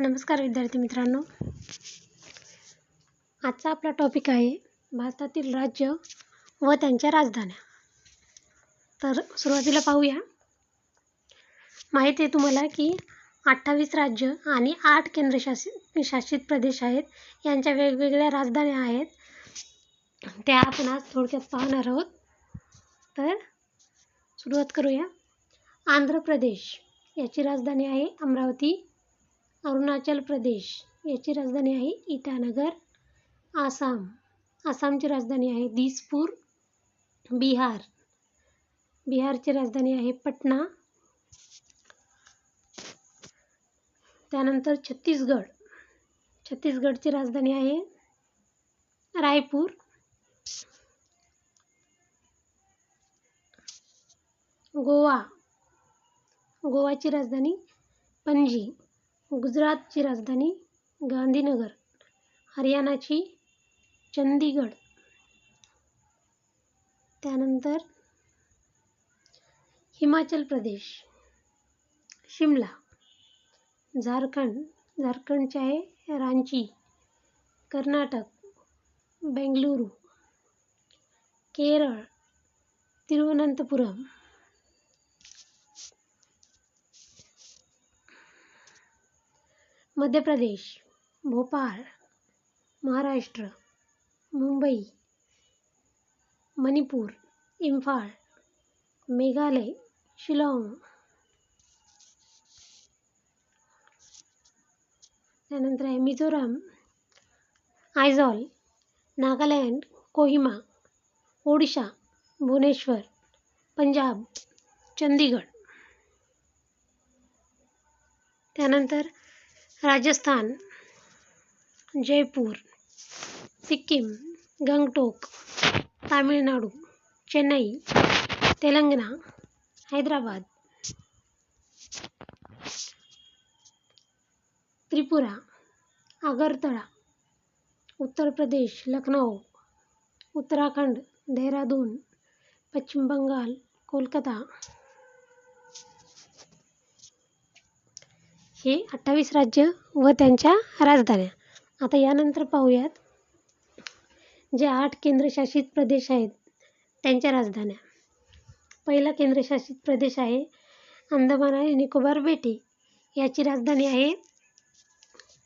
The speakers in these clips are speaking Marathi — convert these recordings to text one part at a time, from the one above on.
नमस्कार विद्यार्थी मित्रांनो. आजचा आपला टॉपिक आहे भारतातील राज्य व त्यांच्या राजधान्या. तर सुरुवातीला पाहूया. माहिती आहे तुम्हाला की अठ्ठावीस राज्य आणि आठ केंद्रशासित शासित प्रदेश आहेत. यांच्या वेगवेगळ्या राजधान्या आहेत. त्या आपण आज थोडक्यात पाहणार आहोत. तर सुरुवात करूया. आंध्र प्रदेश याची राजधानी आहे अमरावती. अरुणाचल प्रदेश याची राजधानी आहे इटानगर आसाम. आसामची राजधानी आहे दिसपूर बिहार. बिहारची राजधानी आहे पटना. त्यानंतर छत्तीसगड. छत्तीसगडची राजधानी आहे रायपूर. गोवा. गोवाची राजधानी पणजी. गुजरातची राजधानी गांधीनगर हरियाणाची चंदीगड त्यानंतर हिमाचल प्रदेश शिमला झारखंड झारखंडचे आहे रांची कर्नाटक बेंगलुरू केरळ तिरुवनंतपुरम मध्य प्रदेश भोपाळ महाराष्ट्र मुंबई मणिपूर इम्फाळ मेघालय शिलाँग. त्यानंतर आहे मिझोराम आयझॉल नागालँड कोहिमा ओडिशा भुवनेश्वर पंजाब चंदीगड त्यानंतर రాజస్థాన్ జైపూర్ సిక్కిం గంగ్టోక్ తమిళనాడు చెన్నై తెలంగాణ హైదరాబాద్ త్రిపుర అగర్తల ఉత్తరప్రదేశ్ లక్నౌ ఉత్తరాఖండ్ దేహ్రాదూన్ పశ్చిమ బెంగాల్ కోల్కతా हे अठ्ठावीस राज्य व त्यांच्या राजधान्या. आता यानंतर पाहूयात जे आठ केंद्रशासित प्रदेश आहेत त्यांच्या राजधान्या. पहिला केंद्रशासित प्रदेश आहे अंदमान आणि निकोबार बेटे. याची राजधानी आहे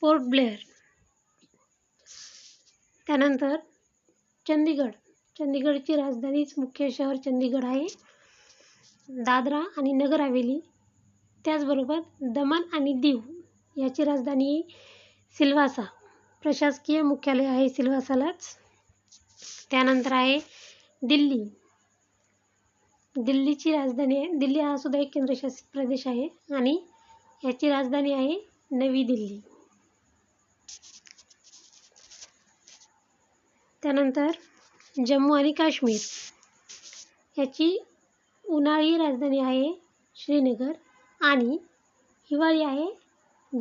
पोर्ट ब्लेअर. त्यानंतर चंदीगड चंदीगडची राजधानीच मुख्य शहर चंदीगड आहे. दादरा आणि नगर हवेली त्याचबरोबर दमण आणि दीव याची राजधानी सिल्वासा. प्रशासकीय मुख्यालय आहे सिल्वासालाच. त्यानंतर आहे दिल्ली. दिल्लीची राजधानी आहे. दिल्ली हा सुद्धा एक केंद्रशासित प्रदेश आहे आणि याची राजधानी आहे नवी दिल्ली. त्यानंतर जम्मू आणि काश्मीर. याची उन्हाळी राजधानी आहे श्रीनगर. आणि हिवाळी आहे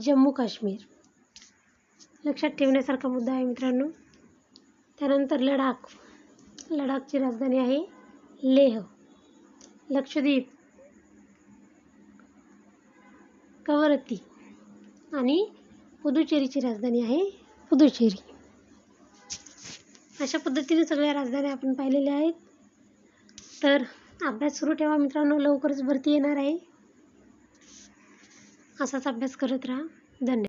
जम्मू काश्मीर. लक्षात ठेवण्यासारखा मुद्दा आहे मित्रांनो. त्यानंतर लडाख. लडाखची राजधानी आहे लेह. लक्षद्वीप कवरत्ती. आणि पुदुचेरीची राजधानी आहे पुदुचेरी. अशा पद्धतीने सगळ्या राजधान्या आपण पाहिलेल्या आहेत. तर अभ्यास सुरू ठेवा मित्रांनो. लवकरच भरती येणार आहे. असाच अभ्यास करत राहा. धन्यवाद.